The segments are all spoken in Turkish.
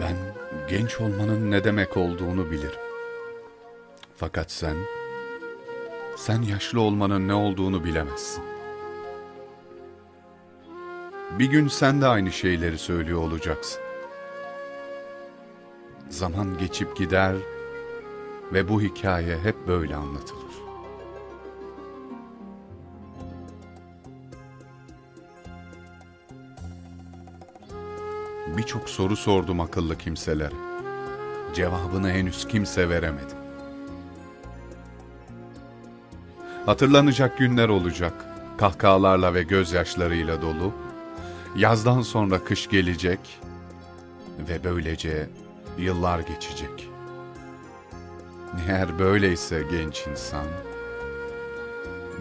Ben genç olmanın ne demek olduğunu bilirim. Fakat sen, sen yaşlı olmanın ne olduğunu bilemezsin. Bir gün sen de aynı şeyleri söylüyor olacaksın. Zaman geçip gider ve bu hikaye hep böyle anlatılır. Birçok soru sordum akıllı kimselere. Cevabını henüz kimse veremedi. Hatırlanacak günler olacak. Kahkahalarla ve gözyaşlarıyla dolu. Yazdan sonra kış gelecek ve böylece yıllar geçecek. Eğer böyleyse genç insan,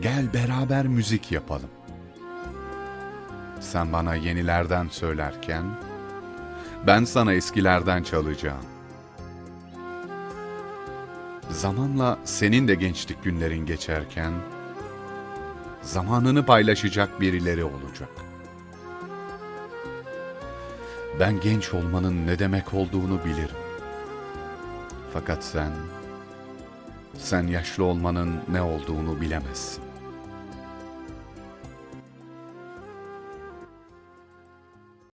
gel beraber müzik yapalım. Sen bana yenilerden söylerken, ben sana eskilerden çalacağım. Zamanla senin de gençlik günlerin geçerken, zamanını paylaşacak birileri olacak. Ben genç olmanın ne demek olduğunu bilirim. Fakat sen, sen yaşlı olmanın ne olduğunu bilemezsin.